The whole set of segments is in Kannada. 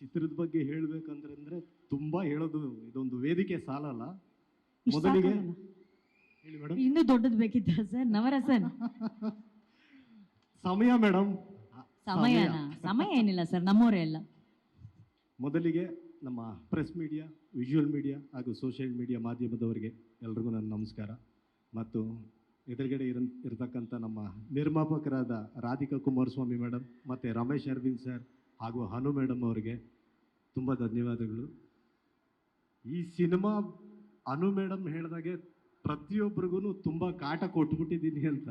ಚಿತ್ರದ ಬಗ್ಗೆ ಹೇಳ್ಬೇಕಂದ್ರೆ ಅಂದ್ರೆ ತುಂಬಾ ಹೇಳೋದು ಇದೊಂದು ವೇದಿಕೆ ಸಾಲಲ್ಲ. ಇಷ್ಟ್ ಮೊದಲಿಗೆ? ಹೇಳಿ ಮೇಡಮ್ ಇನ್ನೂ ದೊಡ್ಡದು ಬೇಕಿತ್ತ ಸರ್? ನವರಸನ್. ಸಮಯ ಮೇಡಮ್ ಸಮಯ. ಸಮಯ ಏನಿಲ್ಲ ಸರ್ ನಮ್ಮವರೇ ಎಲ್ಲ ಮೊದಲಿಗೆ ನಮ್ಮ ಪ್ರೆಸ್ ಮೀಡಿಯಾ ವಿಜುವಲ್ ಮೀಡಿಯಾ ಹಾಗೂ ಸೋಷಿಯಲ್ ಮೀಡಿಯಾ ಮಾಧ್ಯಮದವರಿಗೆ ಎಲ್ರಿಗೂ ನನ್ನ ನಮಸ್ಕಾರ. ಮತ್ತು ಎದುರುಗಡೆ ಇರ ಇರತಕ್ಕಂಥ ನಮ್ಮ ನಿರ್ಮಾಪಕರಾದ ರಾಧಿಕಾ ಕುಮಾರಸ್ವಾಮಿ ಮೇಡಮ್ ಮತ್ತು ರಮೇಶ್ ಅರವಿಂದ್ ಸರ್ ಹಾಗೂ ಹನು ಮೇಡಮ್ ಅವರಿಗೆ ತುಂಬ ಧನ್ಯವಾದಗಳು. ಈ ಸಿನಿಮಾ ಅನು ಮೇಡಮ್ ಹೇಳಿದಾಗೆ ಪ್ರತಿಯೊಬ್ಬರಿಗೂ ತುಂಬ ಕಾಟ ಕೊಟ್ಬಿಟ್ಟಿದ್ದೀನಿ ಅಂತ.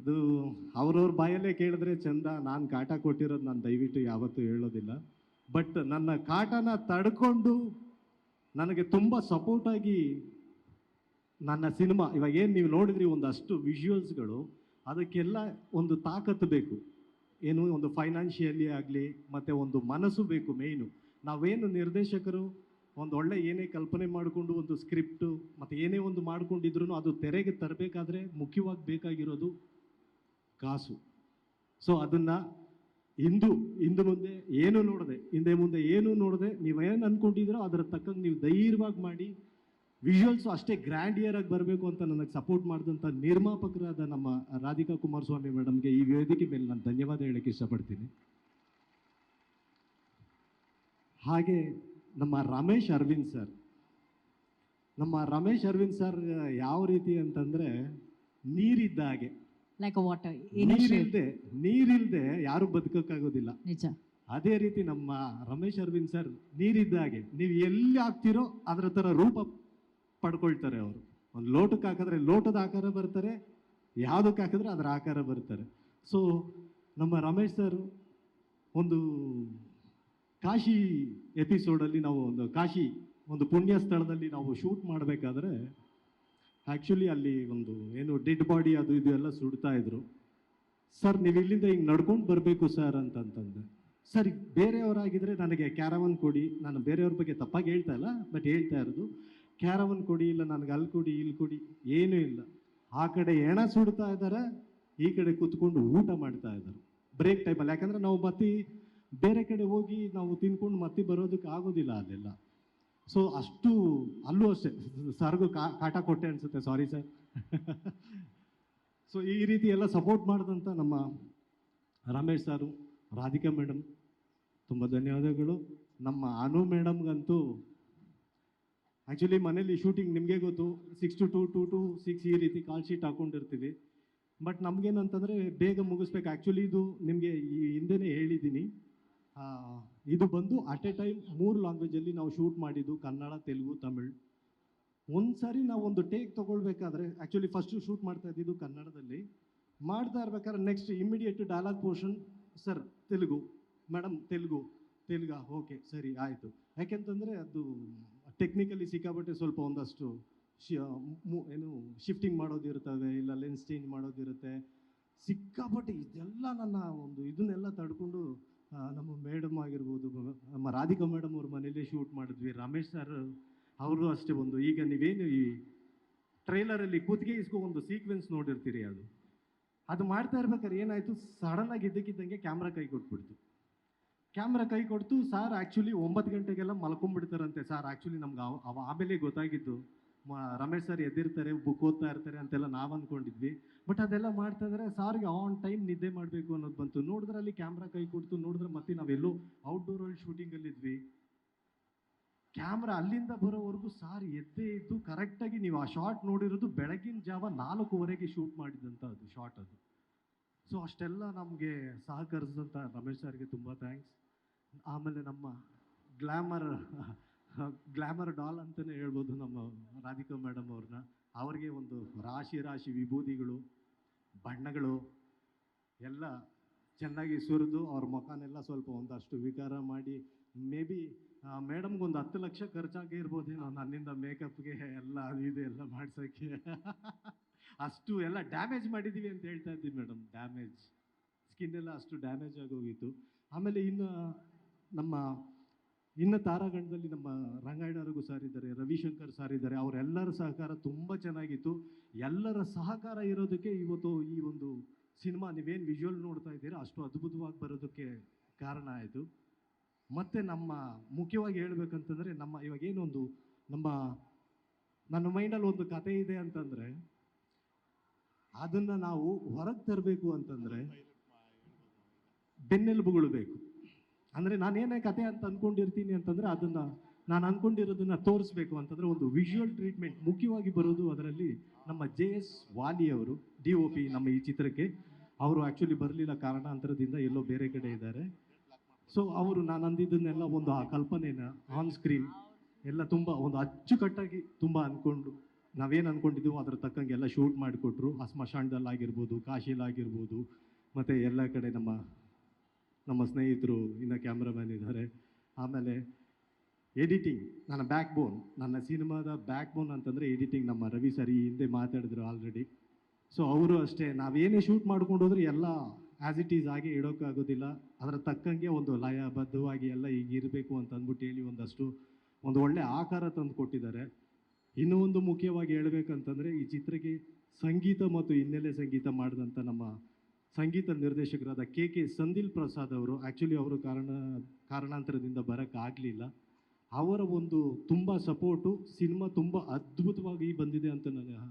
ಅದು ಅವ್ರವ್ರ ಬಾಯಲ್ಲೇ ಕೇಳಿದ್ರೆ ಚಂದ, ನಾನು ಕಾಟ ಕೊಟ್ಟಿರೋದು ನಾನು ದಯವಿಟ್ಟು ಯಾವತ್ತೂ ಹೇಳೋದಿಲ್ಲ. ಬಟ್ ನನ್ನ ಕಾಟನ ತಡ್ಕೊಂಡು ನನಗೆ ತುಂಬ ಸಪೋರ್ಟಾಗಿ ನನ್ನ ಸಿನಿಮಾ, ಇವಾಗ ಏನು ನೀವು ನೋಡಿದ್ರಿ ಒಂದಷ್ಟು ವಿಜುವಲ್ಸ್ಗಳು ಅದಕ್ಕೆಲ್ಲ ಒಂದು ತಾಕತ್ತು ಬೇಕು. ಏನು ಒಂದು ಫೈನಾನ್ಷಿಯಲಿ ಆಗಲಿ, ಮತ್ತು ಒಂದು ಮನಸ್ಸು ಬೇಕು ಮೇಯ್ನು ನಾವೇನು ನಿರ್ದೇಶಕರು, ಒಂದು ಒಳ್ಳೆ ಏನೇ ಕಲ್ಪನೆ ಮಾಡಿಕೊಂಡು ಒಂದು ಸ್ಕ್ರಿಪ್ಟು ಮತ್ತು ಏನೇ ಒಂದು ಮಾಡಿಕೊಂಡಿದ್ರು ಅದು ತೆರೆಗೆ ತರಬೇಕಾದ್ರೆ ಮುಖ್ಯವಾಗಿ ಬೇಕಾಗಿರೋದು ಕಾಸು. ಸೊ ಅದನ್ನು ಇಂದು ಇಂದು ಮುಂದೆ ಏನು ನೋಡದೆ, ಹಿಂದೆ ಮುಂದೆ ಏನು ನೋಡದೆ ನೀವೇನು ಅನ್ಕೊಂಡಿದ್ರೋ ಅದರ ತಕ್ಕಂಗೆ ನೀವು ಧೈರ್ಯವಾಗಿ ಮಾಡಿ ವಿಜುವಲ್ಸು ಅಷ್ಟೇ ಗ್ರ್ಯಾಂಡ್ ಇಯರ್ ಆಗಿ ಬರಬೇಕು ಅಂತ ನನಗೆ ಸಪೋರ್ಟ್ ಮಾಡಿದಂಥ ನಿರ್ಮಾಪಕರಾದ ನಮ್ಮ ರಾಧಿಕಾ ಕುಮಾರಸ್ವಾಮಿ ಮೇಡಮ್ಗೆ ಈ ವೇದಿಕೆ ಮೇಲೆ ನಾನು ಧನ್ಯವಾದ ಹೇಳಕ್ಕೆ ಇಷ್ಟಪಡ್ತೀನಿ. ಹಾಗೆ ನಮ್ಮ ರಮೇಶ್ ಅರವಿಂದ್ ಸರ್. ನಮ್ಮ ರಮೇಶ್ ಅರವಿಂದ್ ಸರ್ ಯಾವ ರೀತಿ ಅಂತಂದರೆ ನೀರಿದ್ದ ಹಾಗೆ. ಲೈಕ್ ವಾಟರ್ ನೀರಿಲ್ದೆ ನೀರಿಲ್ದೆ ಯಾರು ಬದುಕಕ್ಕಾಗೋದಿಲ್ಲ. ನಿಜ. ಅದೇ ರೀತಿ ನಮ್ಮ ರಮೇಶ್ ಅರವಿಂದ್ ಸರ್ ನೀರಿದ್ದ ಹಾಗೆ. ನೀವು ಎಲ್ಲಿ ಆಗ್ತಿರೋ ಅದರ ಥರ ರೂಪ ಪಡ್ಕೊಳ್ತಾರೆ ಅವರು. ಒಂದು ಲೋಟಕ್ಕೆ ಹಾಕಿದ್ರೆ ಲೋಟದ ಆಕಾರ ಬರ್ತಾರೆ, ಯಾವುದಕ್ಕೆ ಹಾಕಿದ್ರೆ ಅದರ ಆಕಾರ ಬರ್ತಾರೆ. ಸೊ ನಮ್ಮ ರಮೇಶ್ ಸರ್ ಒಂದು ಕಾಶಿ ಎಪಿಸೋಡಲ್ಲಿ ನಾವು ಒಂದು ಕಾಶಿ, ಒಂದು ಪುಣ್ಯ ಸ್ಥಳದಲ್ಲಿ ನಾವು ಶೂಟ್ ಮಾಡಬೇಕಾದ್ರೆ ಆ್ಯಕ್ಚುಲಿ ಅಲ್ಲಿ ಒಂದು ಏನು ಡೆಡ್ ಬಾಡಿ ಅದು ಇದು ಎಲ್ಲ ಸುಡ್ತಾ ಇದ್ರು. ಸರ್, ನೀವು ಇಲ್ಲಿಂದ ಹಿಂಗೆ ನಡ್ಕೊಂಡು ಬರಬೇಕು ಸರ್ ಅಂತಂತಂದೆ. ಸರ್ ಬೇರೆಯವರಾಗಿದ್ದರೆ ನನಗೆ ಕ್ಯಾರವನ್ ಕೊಡಿ, ನಾನು ಬೇರೆಯವ್ರ ಬಗ್ಗೆ ತಪ್ಪಾಗಿ ಹೇಳ್ತಾ ಇಲ್ಲ, ಬಟ್ ಹೇಳ್ತಾ ಇರೋದು ಕ್ಯಾರವನ್ ಕೊಡಿ ಇಲ್ಲ, ನನಗೆ ಅಲ್ಲಿ ಕೊಡಿ, ಇಲ್ಲಿ ಕೊಡಿ, ಏನೂ ಇಲ್ಲ. ಆ ಕಡೆ ಎಣ ಸುಡ್ತಾ ಇದ್ದಾರೆ ಈ ಕಡೆ ಕೂತ್ಕೊಂಡು ಊಟ ಮಾಡ್ತಾ ಇದ್ದಾರೆ ಬ್ರೇಕ್ ಟೈಮಲ್ಲಿ ಯಾಕಂದ್ರೆ ನಾವು ಮತ್ತೆ ಬೇರೆ ಕಡೆ ಹೋಗಿ ನಾವು ತಿನ್ಕೊಂಡು ಮತ್ತೆ ಬರೋದಕ್ಕೆ ಆಗೋದಿಲ್ಲ ಅಲ್ಲೆಲ್ಲ. ಸೊ ಅಷ್ಟು ಅಲ್ಲೂ ಅಷ್ಟೇ. ಸರ್ಗೂ ಕಾಟ ಕೊಟ್ಟೆ ಅನ್ಸುತ್ತೆ. ಸಾರಿ ಸರ್ ಸೊ ಈ ರೀತಿ ಎಲ್ಲ ಸಪೋರ್ಟ್ ಮಾಡಿದಂಥ ನಮ್ಮ ರಮೇಶ್ ಸಾರು, ರಾಧಿಕಾ ಮೇಡಮ್ ತುಂಬ ಧನ್ಯವಾದಗಳು. ನಮ್ಮ ಅನು ಮೇಡಮ್ಗಂತೂ ಆ್ಯಕ್ಚುಲಿ ಮನೇಲಿ ಶೂಟಿಂಗ್ ನಿಮಗೆ ಗೊತ್ತು. Six two two two two six ಈ ರೀತಿ ಕಾಲ್ ಶೀಟ್ ಹಾಕೊಂಡಿರ್ತೀವಿ. ಬಟ್ ನಮಗೇನಂತಂದರೆ ಬೇಗ ಮುಗಿಸ್ಬೇಕು. ಆ್ಯಕ್ಚುಲಿ ಇದು ನಿಮಗೆ ಈ ಹಿಂದೆನೇ ಹೇಳಿದ್ದೀನಿ. ಇದು ಬಂದು ಅಟ್ ಎ ಟೈಮ್ ಮೂರು ಲ್ಯಾಂಗ್ವೇಜಲ್ಲಿ ನಾವು ಶೂಟ್ ಮಾಡಿದ್ದು ಕನ್ನಡ, ತೆಲುಗು, ತಮಿಳ್. ಒಂದು ಸಾರಿ ನಾವು ಒಂದು ಟೇಕ್ ತೊಗೊಳ್ಬೇಕಾದ್ರೆ ಆ್ಯಕ್ಚುಲಿ ಫಸ್ಟು ಶೂಟ್ ಮಾಡ್ತಾ ಇದ್ದಿದ್ದು ಕನ್ನಡದಲ್ಲಿ. ಮಾಡ್ತಾ ಇರ್ಬೇಕಾದ್ರೆ next immediate dialogue portion sir Telugu. Madam Telugu. ತೆಲುಗಾ okay ಸರಿ, ಆಯಿತು. ಯಾಕೆಂತಂದರೆ ಅದು ಟೆಕ್ನಿಕಲಿ ಸಿಕ್ಕಾಬಟ್ಟೆ ಸ್ವಲ್ಪ ಒಂದಷ್ಟು ಏನು ಶಿಫ್ಟಿಂಗ್ ಮಾಡೋದಿರ್ತವೆ ಇಲ್ಲ ಲೆನ್ಸ್ ಚೇಂಜ್ ಮಾಡೋದಿರುತ್ತೆ ಸಿಕ್ಕಾಪಟ್ಟೆ ಇದೆಲ್ಲ ನನ್ನ ಒಂದು ಇದನ್ನೆಲ್ಲ ತಡ್ಕೊಂಡು ನಮ್ಮ ಮೇಡಮ್ ಆಗಿರ್ಬೋದು ನಮ್ಮ ರಾಧಿಕಾ ಮೇಡಮ್ ಅವ್ರ ಮನೇಲಿ ಶೂಟ್ ಮಾಡಿದ್ವಿ. ರಮೇಶ್ ಸರ್ ಅವರು ಅಷ್ಟೇ ಒಂದು. ಈಗ ನೀವೇನು ಈ ಟ್ರೈಲರಲ್ಲಿ ಕೂತ್ಗೆ ಇಸ್ಕೊ ಒಂದು ಸೀಕ್ವೆನ್ಸ್ ನೋಡಿರ್ತೀರಿ ಅದು. ಅದು ಮಾಡ್ತಾ ಇರ್ಬೇಕಾದ್ರೆ ಏನಾಯಿತು? ಸಡನ್ನಾಗಿ ಇದ್ದಕ್ಕಿದ್ದಂಗೆ ಕ್ಯಾಮ್ರಾ ಕೈ ಕೊಟ್ಬಿಡ್ತು. ಕ್ಯಾಮ್ರಾ ಕೈ ಕೊಡ್ತು. ಸರ್ ಆ್ಯಕ್ಚುಲಿ ಒಂಬತ್ತು ಗಂಟೆಗೆಲ್ಲ ಮಲ್ಕೊಂಡ್ಬಿಡ್ತಾರಂತೆ ಸಾರ್. ಆ್ಯಕ್ಚುಲಿ ನಮ್ಗೆ ಅವ ಆಮೇಲೆ ಗೊತ್ತಾಗಿದ್ದು. ಮ, ರಮೇಶ್ ಸರ್ ಎದ್ದಿರ್ತಾರೆ, ಬುಕ್ ಓದ್ತಾ ಇರ್ತಾರೆ ಅಂತೆಲ್ಲ ನಾವು ಅಂದ್ಕೊಂಡಿದ್ವಿ ಬಟ್ ಅದೆಲ್ಲ ಮಾಡ್ತಾ ಇದ್ರೆ ಸಾರ್ಗೆ ಆನ್ ಟೈಮ್ ನಿದ್ದೆ ಮಾಡಬೇಕು ಅನ್ನೋದು ಬಂತು. ನೋಡಿದ್ರೆ ಅಲ್ಲಿ ಕ್ಯಾಮ್ರಾ ಕೈ ಕೊಡ್ತು, ನೋಡಿದ್ರೆ ಮತ್ತೆ ನಾವೆಲ್ಲೋ ಔಟ್ಡೋರಲ್ಲಿ ಶೂಟಿಂಗಲ್ಲಿದ್ವಿ ಕ್ಯಾಮ್ರಾ ಅಲ್ಲಿಂದ ಬರೋವರೆಗೂ ಸಾರ್ ಎದ್ದೇ ಇದ್ದು ಕರೆಕ್ಟಾಗಿ ನೀವು ಆ ಶಾರ್ಟ್ ನೋಡಿರೋದು ಬೆಳಗಿನ ಜಾವ ನಾಲ್ಕೂವರೆಗೆ ಶೂಟ್ ಮಾಡಿದಂಥ ಅದು ಶಾರ್ಟ್ ಅದು. ಸೊ ಅಷ್ಟೆಲ್ಲ ನಮಗೆ ಸಹಕರಿಸಿದಂಥ ರಮೇಶ್ ಸರ್ಗೆ ತುಂಬ ಥ್ಯಾಂಕ್ಸ್ ಆಮೇಲೆ ನಮ್ಮ ಗ್ಲ್ಯಾಮರ್ ಗ್ಲ್ಯಾಮರ್ ಡಾಲ್ ಅಂತಲೇ ಹೇಳ್ಬೋದು ನಮ್ಮ ರಾಧಿಕಾ ಮೇಡಮ್ ಅವ್ರನ್ನ. ಅವ್ರಿಗೆ ಒಂದು ರಾಶಿ ರಾಶಿ ವಿಭೂತಿಗಳು, ಬಣ್ಣಗಳು ಎಲ್ಲ ಚೆನ್ನಾಗಿ ಸುರಿದು ಅವ್ರ ಮುಖನೆಲ್ಲ ಸ್ವಲ್ಪ ಒಂದಷ್ಟು ವಿಕಾರ ಮಾಡಿ, ಮೇ ಬಿ ಮೇಡಮ್ಗೊಂದು ಹತ್ತು ಲಕ್ಷ ಖರ್ಚಾಗಿರ್ಬೋದೇನೋ ನನ್ನಿಂದ ಮೇಕಪ್ಗೆ ಎಲ್ಲ ಅದು ಇದು ಎಲ್ಲ ಮಾಡ್ಸೋಕ್ಕೆ ಅಷ್ಟು ಎಲ್ಲ ಡ್ಯಾಮೇಜ್ ಮಾಡಿದ್ದೀವಿ ಅಂತ ಹೇಳ್ತಾ ಇದ್ದೀವಿ ಮೇಡಮ್. ಡ್ಯಾಮೇಜ್. ಸ್ಕಿನ್ ಎಲ್ಲ ಅಷ್ಟು ಡ್ಯಾಮೇಜ್ ಆಗೋಗಿತ್ತು. ಆಮೇಲೆ ಇನ್ನು ನಮ್ಮ ಇನ್ನು ತಾರಾಗಣದಲ್ಲಿ ನಮ್ಮ ರಂಗಾಯಣರಿಗೂ ಸರ್ ಇದ್ದಾರೆ, ರವಿಶಂಕರ್ ಸರ್ ಇದ್ದಾರೆ, ಅವರೆಲ್ಲರ ಸಹಕಾರ ತುಂಬ ಚೆನ್ನಾಗಿತ್ತು. ಎಲ್ಲರ ಸಹಕಾರ ಇರೋದಕ್ಕೆ ಇವತ್ತು ಈ ಒಂದು ಸಿನಿಮಾ ನೀವೇನು ವಿಜುವಲ್ ನೋಡ್ತಾ ಇದ್ದೀರಾ, ಅಷ್ಟು ಅದ್ಭುತವಾಗಿ ಬರೋದಕ್ಕೆ ಕಾರಣ ಆಯಿತು ಮತ್ತು ನಮ್ಮ ಮುಖ್ಯವಾಗಿ ಹೇಳ್ಬೇಕಂತಂದರೆ ನಮ್ಮ ಇವಾಗ ಏನೊಂದು ನಮ್ಮ, ನನ್ನ ಮೈಂಡಲ್ಲಿ ಒಂದು ಕತೆ ಇದೆ ಅಂತಂದರೆ, ಅದನ್ನು ನಾವು ಹೊರಗೆ ತರಬೇಕು ಅಂತಂದರೆ ಬೆನ್ನೆಲುಬುಗಳು ಬೇಕು. ಅಂದರೆ ನಾನೇನೇ ಕತೆ ಅಂತ ಅಂದ್ಕೊಂಡಿರ್ತೀನಿ ಅಂತಂದರೆ ಅದನ್ನು ನಾನು ಅಂದ್ಕೊಂಡಿರೋದನ್ನ ತೋರಿಸ್ಬೇಕು ಅಂತಂದರೆ ಒಂದು ವಿಜುವಲ್ ಟ್ರೀಟ್ಮೆಂಟ್ ಮುಖ್ಯವಾಗಿ ಬರೋದು ಅದರಲ್ಲಿ ನಮ್ಮ ಜೆ ಎಸ್ ವಾಲಿ ಅವರು ಡಿ ಒ ಪಿ ನಮ್ಮ ಈ ಚಿತ್ರಕ್ಕೆ. ಅವರು ಆ್ಯಕ್ಚುಲಿ ಬರಲಿಲ್ಲ ಕಾರಣಾಂತರದಿಂದ ಎಲ್ಲೋ ಬೇರೆ ಕಡೆ ಇದ್ದಾರೆ. ಸೊ ಅವರು ನಾನು ಅಂದಿದ್ದನ್ನೆಲ್ಲ ಒಂದು ಆ ಕಲ್ಪನೆನ ಆನ್ ಸ್ಕ್ರೀನ್ ಎಲ್ಲ ತುಂಬ ಒಂದು ಅಚ್ಚುಕಟ್ಟಾಗಿ ತುಂಬ ಅಂದ್ಕೊಂಡು ನಾವೇನು ಅಂದ್ಕೊಂಡಿದ್ದೀವೋ ಅದ್ರ ತಕ್ಕಂಗೆ ಎಲ್ಲ ಶೂಟ್ ಮಾಡಿಕೊಟ್ರು. ಆ ಸ್ಮಶಾನದಲ್ಲಾಗಿರ್ಬೋದು ಕಾಶಿಲಾಗಿರ್ಬೋದು ಮತ್ತು ಎಲ್ಲ ಕಡೆ ನಮ್ಮ ನಮ್ಮ ಸ್ನೇಹಿತರು ಇನ್ನು ಕ್ಯಾಮ್ರಾಮ್ಯಾನ್ ಇದ್ದಾರೆ. ಆಮೇಲೆ ಎಡಿಟಿಂಗ್, ನನ್ನ ಬ್ಯಾಕ್ ಬೋನ್ ನನ್ನ ಸಿನಿಮಾದ ಬ್ಯಾಕ್ ಬೋನ್ ಅಂತಂದರೆ ಎಡಿಟಿಂಗ್. ನಮ್ಮ ರವಿ ಸರ್ ಈ ಹಿಂದೆ ಮಾತಾಡಿದ್ರು ಆಲ್ರೆಡಿ ಸೊ ಅವರು ಅಷ್ಟೇ, ನಾವೇನೇ ಶೂಟ್ ಮಾಡ್ಕೊಂಡು ಹೋದ್ರೆ ಎಲ್ಲ ಆ್ಯಸ್ ಇಟ್ ಈಸ್ ಆಗಿ ಇಡೋಕ್ಕಾಗೋದಿಲ್ಲ. ಅದರ ತಕ್ಕಂಗೆ ಒಂದು ಲಯಬದ್ಧವಾಗಿ ಎಲ್ಲ ಈಗ ಇರಬೇಕು ಅಂತ ಅಂದ್ಬಿಟ್ಟು ಹೇಳಿ ಒಂದಷ್ಟು, ಒಂದು ಒಳ್ಳೆ ಆಕಾರ ತಂದು ಕೊಟ್ಟಿದ್ದಾರೆ. ಇನ್ನೂ ಒಂದು ಮುಖ್ಯವಾಗಿ ಹೇಳಬೇಕಂತಂದರೆ ಈ ಚಿತ್ರಕ್ಕೆ ಸಂಗೀತ ಮತ್ತು ಹಿನ್ನೆಲೆ ಸಂಗೀತ ಮಾಡಿದಂಥ ನಮ್ಮ ಸಂಗೀತ ನಿರ್ದೇಶಕರಾದ ಕೆ ಕೆ ಸಂದಿಲ್ ಪ್ರಸಾದ್ ಅವರು ಆ್ಯಕ್ಚುಲಿ ಅವರು ಕಾರಣ, ಕಾರಣಾಂತರದಿಂದ ಬರೋಕ್ಕಾಗಲಿಲ್ಲ ಅವರ ಒಂದು ತುಂಬ ಸಪೋರ್ಟು, ಸಿನಿಮಾ ತುಂಬ ಅದ್ಭುತವಾಗಿ ಬಂದಿದೆ ಅಂತ ನಾನು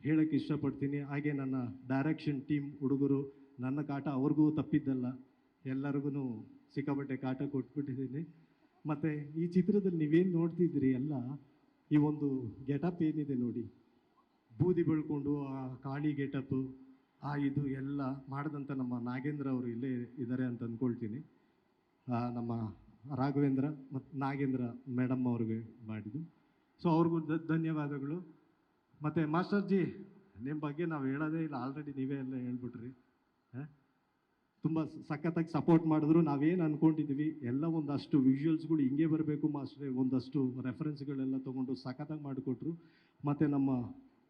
ಹೇಳಕ್ಕೆ ಇಷ್ಟಪಡ್ತೀನಿ. ಹಾಗೆ ನನ್ನ ಡೈರೆಕ್ಷನ್ ಟೀಮ್ ಹುಡುಗರು, ನನ್ನ ಕಾಟ ಅವ್ರಿಗೂ ತಪ್ಪಿದ್ದಲ್ಲ. ಎಲ್ಲರಿಗೂ ಸಿಕ್ಕಾಪಟ್ಟೆ ಕಾಟ ಕೊಟ್ಬಿಟ್ಟಿದ್ದೀನಿ. ಮತ್ತು ಈ ಚಿತ್ರದಲ್ಲಿ ನೀವೇನು ನೋಡ್ತಿದ್ದೀರಿ ಎಲ್ಲ ಈ ಒಂದು ಗೆಟಪ್ ಏನಿದೆ ನೋಡಿ. ಬೂದಿ ಬೆಳ್ಕೊಂಡು ಆ ಕಾಳಿ ಗೆಟಪ್ಪು ಆ, ಇದು ಎಲ್ಲ ಮಾಡಿದಂಥ ನಮ್ಮ ನಾಗೇಂದ್ರ ಅವರು ಇಲ್ಲೇ ಇದ್ದಾರೆ ಅಂತ ಅಂದ್ಕೊಳ್ತೀನಿ ನಮ್ಮ ರಾಘವೇಂದ್ರ ಮತ್ತು ನಾಗೇಂದ್ರ ಮೇಡಮ್ ಅವ್ರಿಗೆ ಮಾಡಿದ್ದು. ಸೊ ಅವ್ರಿಗೂ ಧನ್ಯವಾದಗಳು. ಮತ್ತು ಮಾಸ್ಟರ್ ಜಿ ನಿಮ್ಮ ಬಗ್ಗೆ ನಾವು ಹೇಳೋದೇ ಇಲ್ಲ. ಆಲ್ರೆಡಿ ನೀವೇ ಎಲ್ಲ ಹೇಳ್ಬಿಟ್ರಿ. ತುಂಬ ಸಖತ್ತಾಗಿ ಸಪೋರ್ಟ್ ಮಾಡಿದ್ರು. ನಾವೇನು ಅಂದ್ಕೊಂಡಿದ್ದೀವಿ ಎಲ್ಲ ಒಂದಷ್ಟು ವಿಜುವಲ್ಸ್ಗಳು ಹಿಂಗೆ ಬರಬೇಕು ಮಾಸ್ಟ್ರೆ. ಒಂದಷ್ಟು ರೆಫರೆನ್ಸ್ಗಳೆಲ್ಲ ತೊಗೊಂಡು ಸಖತ್ತಾಗಿ ಮಾಡಿಕೊಟ್ರು. ಮತ್ತು ನಮ್ಮ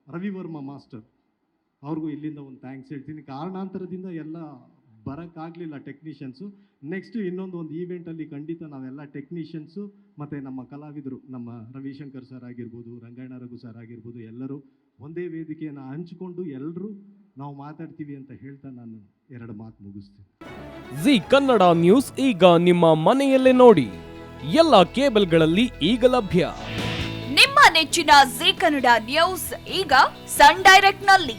ರವಿವರ್ಮ ಮಾಸ್ಟರ್ ಅವ್ರಿಗೂ ಇಲ್ಲಿಂದ ಒಂದು ಥ್ಯಾಂಕ್ಸ್ ಹೇಳ್ತೀನಿ. ಕಾರಣಾಂತರದಿಂದ ಎಲ್ಲ ಬರೋಕ್ಕಾಗಲಿಲ್ಲ ಟೆಕ್ನಿಷಿಯನ್ಸು ನೆಕ್ಸ್ಟ್ ಇನ್ನೊಂದು ಒಂದು ಈವೆಂಟಲ್ಲಿ ಖಂಡಿತ ನಾವೆಲ್ಲ ಟೆಕ್ನಿಷಿಯನ್ಸು ಮತ್ತು ನಮ್ಮ ಕಲಾವಿದರು ನಮ್ಮ ರವಿಶಂಕರ್ ಸರ್ ಆಗಿರ್ಬೋದು ರಂಗಾಯಣ ರಘು ಸರ್ ಆಗಿರ್ಬೋದು ಎಲ್ಲರೂ ಒಂದೇ ವೇದಿಕೆಯನ್ನು ಹಂಚಿಕೊಂಡು ಎಲ್ಲರೂ ನಾವು ಮಾತಾಡ್ತೀವಿ ಅಂತ ಹೇಳ್ತಾ ನಾನು ಎರಡು ಮಾತು ಮುಗಿಸ್ತೀನಿ. ಜಿ ಕನ್ನಡ ನ್ಯೂಸ್ ಈಗ ನಿಮ್ಮ ಮನೆಯಲ್ಲೇ ನೋಡಿ. ಎಲ್ಲ ಕೇಬಲ್ಗಳಲ್ಲಿ ಈಗ ಲಭ್ಯ. ನಿಮ್ಮ ನೆಚ್ಚಿನ ಜಿ ಕನ್ನಡ ನ್ಯೂಸ್ ಈಗ ಸನ್ ಡೈರೆಕ್ಟ್ನಲ್ಲಿ.